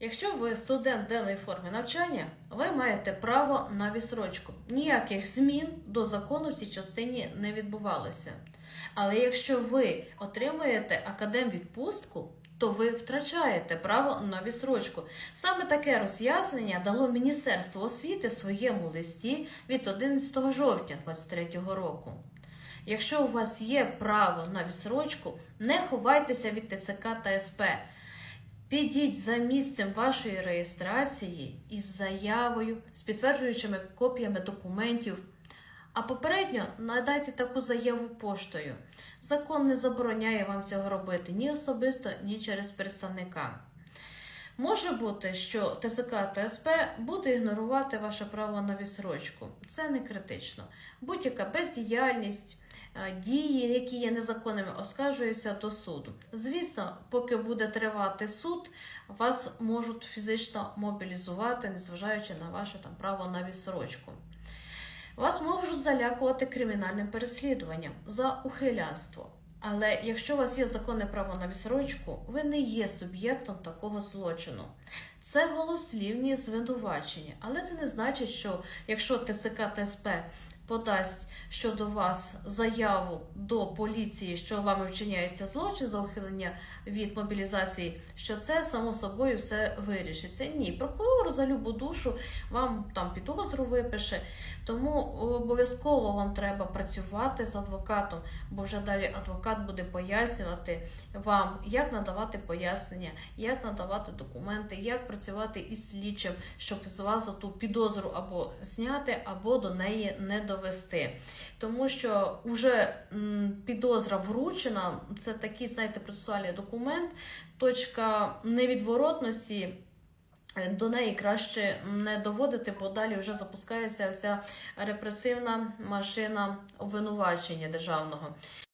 Якщо ви студент денної форми навчання, ви маєте право на відсрочку. Ніяких змін до закону в цій частині не відбувалося. Але якщо ви отримуєте академвідпустку, то ви втрачаєте право на відсрочку. Саме таке роз'яснення дало Міністерство освіти в своєму листі від 11 жовтня 2023 року. Якщо у вас є право на відсрочку, не ховайтеся від ТЦК та СП. Підіть за місцем вашої реєстрації із заявою, з підтверджуючими копіями документів. А попередньо надайте таку заяву поштою. Закон не забороняє вам цього робити ні особисто, ні через представника. Може бути, що ТЦК та СП буде ігнорувати ваше право на відсрочку. Це не критично. Будь-яка бездіяльність, дії, які є незаконними, оскаржуються до суду. Звісно, поки буде тривати суд, вас можуть фізично мобілізувати, незважаючи на ваше там право на відсрочку. Вас можуть залякувати кримінальним переслідуванням за ухилянство. Але якщо у вас є законне право на відсрочку, ви не є суб'єктом такого злочину. Це голослівні звинувачення, але це не значить, що якщо ТЦК ТСП подасть щодо вас заяву до поліції, що вами вчиняється злочин за ухилення від мобілізації, що це само собою все вирішиться. Ні, прокурор за любу душу вам там підозру випише. Тому обов'язково вам треба працювати з адвокатом, бо вже далі адвокат буде пояснювати вам, як надавати пояснення, як надавати документи, як працювати із слідчим, щоб з вас ту підозру або зняти, або до неї не довести. Тому що вже підозра вручена, це такий, знаєте, процесуальний документ, точка невідворотності. е, До неї краще не доводити, бо далі вже запускається вся репресивна машина обвинувачення державного.